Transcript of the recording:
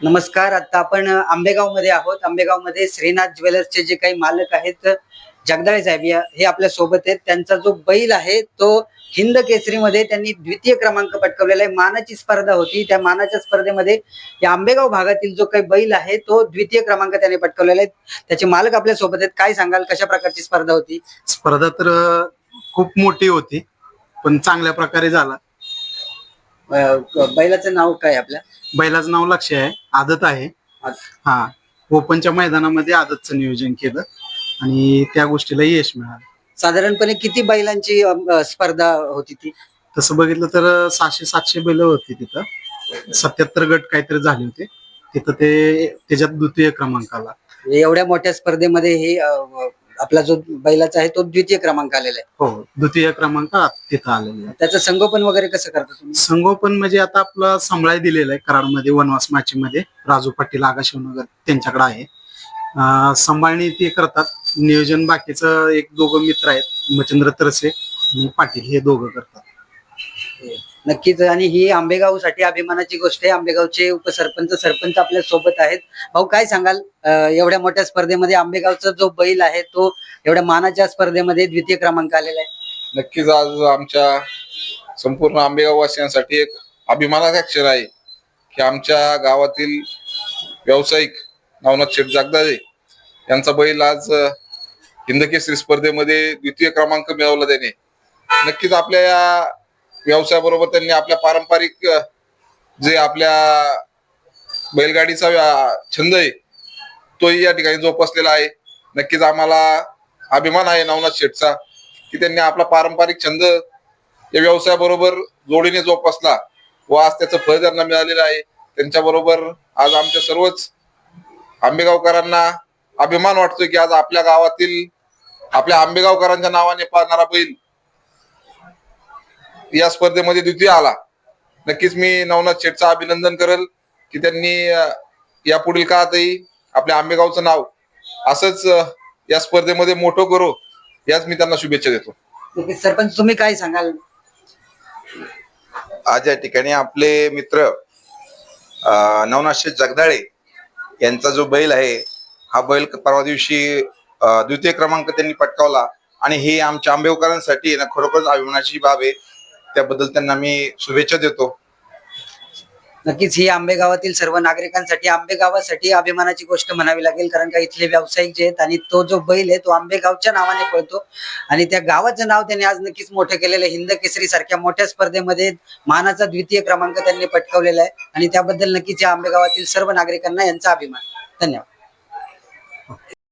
नमस्कार आता आपण आंबेगावमध्ये आहोत. आंबेगावमध्ये श्रीनाथ ज्वेलर्सचे जे काही मालक आहेत जगदाळे साहेब हे आपल्यासोबत आहेत. त्यांचा जो बैल आहे तो हिंद केसरीमध्ये त्यांनी द्वितीय क्रमांक पटकावलेला आहे. मानाची स्पर्धा होती. त्या मानाच्या स्पर्धेमध्ये या आंबेगाव भागातील जो काही बैल आहे तो द्वितीय क्रमांक त्याने पटकावलेला आहे. त्याचे मालक आपल्यासोबत आहेत. काय सांगाल? कशा प्रकारची स्पर्धा होती? स्पर्धा तर खूप मोठी होती पण चांगल्या प्रकारे झाला. बैलाचं नाव काय आपल्या? बैलाचं नाव लक्ष आहे. आदत आहे. हा. ओपनच्या मैदानामध्ये आदतचं नियोजन केलं आणि त्या गोष्टीला यश मिळालं. साधारणपणे किती बैलांची अं, स्पर्धा होती ती? तसं बघितलं तर सहाशे सातशे बैल होती तिथं. सत्याहत्तर गट काहीतरी झाले होते. तिथं ते त्याच्यात द्वितीय क्रमांकाला. म्हणजे एवढ्या मोठ्या स्पर्धेमध्ये हे अं, आपला जो बैलाचा आहे तो द्वितीय क्रमांक आलेला आहे. हो द्वितीय क्रमांक तिथं आलेला आहे. त्याचं संगोपन वगैरे कसं करता तुम्ही? संगोपन म्हणजे आता आपलं संभळाय दिलेलं आहे कराडमध्ये वनवास माचीमध्ये. राजू पाटील आकाशिवनगर त्यांच्याकडे आहे. अं, सांभाळणी ते करतात. नियोजन बाकीचं एक दोघं मित्र आहेत मच्छिंद्र तरसे आणि पाटील हे दोघं करतात. नक्कीच. आणि ही आंबेगावसाठी अभिमानाची गोष्ट आहे. आंबेगावचे उपसरपंच सरपंच आपल्यासोबत आहेत. भाऊ काय सांगाल? एवढ्या मोठ्या स्पर्धेमध्ये आंबेगावचा जो बैल आहे तो एवढ्या मानाच्या स्पर्धेमध्ये द्वितीय क्रमांक आलेला आहे. नक्कीच आज आमच्या संपूर्ण आंबेगाव वासियांसाठी एक अभिमानाचा क्षण आहे की आमच्या गावातील व्यावसायिक नवनाथ शेठ जागदादे यांचा बैल आज हिंदकेसरी स्पर्धेमध्ये द्वितीय क्रमांक मिळवला त्याने. नक्कीच आपल्या या व्यवसायाबरोबर त्यांनी आपल्या पारंपरिक जे आपल्या बैलगाडीचा छंद आहे तोही या ठिकाणी जोपासलेला आहे. नक्कीच आम्हाला अभिमान आहे नवनाथ शेठचा की त्यांनी आपला पारंपरिक छंद या व्यवसायाबरोबर जोडीने जोपासला व आज त्याचं फळ त्यांना मिळालेलं आहे. त्यांच्या बरोबर आज आमच्या सर्वच आंबेगावकरांना अभिमान वाटतोय की आज आपल्या गावातील आपल्या आंबेगावकरांच्या नावाने पाहणारा बैल या स्पर्धेमध्ये द्वितीय आला. नक्कीच मी नवनाथ शेठचं अभिनंदन करेल की त्यांनी या पुढील काळातही आपल्या आंबेगावचं नाव असंच या स्पर्धेमध्ये मोठं करू याच मी त्यांना शुभेच्छा देतो. सरपंच तुम्ही काय सांगाल? आज या ठिकाणी आपले मित्र अं, नवनाथशे जगदाळे यांचा जो बैल आहे हा बैल परवा दिवशी द्वितीय क्रमांक त्यांनी पटकावला. आणि ही आमच्या आंबेवकरांसाठी ना खरोखरच अभिमानाची बाब आहे. त्याबद्दल त्यांना मी शुभेच्छा देतो. नक्कीच ही आंबेगावातील सर्व नागरिकांसाठी आंबेगावासाठी अभिमानाची गोष्ट म्हणावी लागेल कारण का इथले व्यावसायिक जे आहेत आणि तो जो बैल आहे तो आंबेगावच्या नावाने पळतो. आणि त्या गावाचं नाव त्यांनी आज नक्कीच मोठं केलेलं आहे. हिंद केसरी सारख्या मोठ्या स्पर्धेमध्ये मानाचा द्वितीय क्रमांक त्यांनी पटकावलेला आहे. आणि त्याबद्दल नक्कीच या आंबेगावातील सर्व नागरिकांना यांचा अभिमान. धन्यवाद.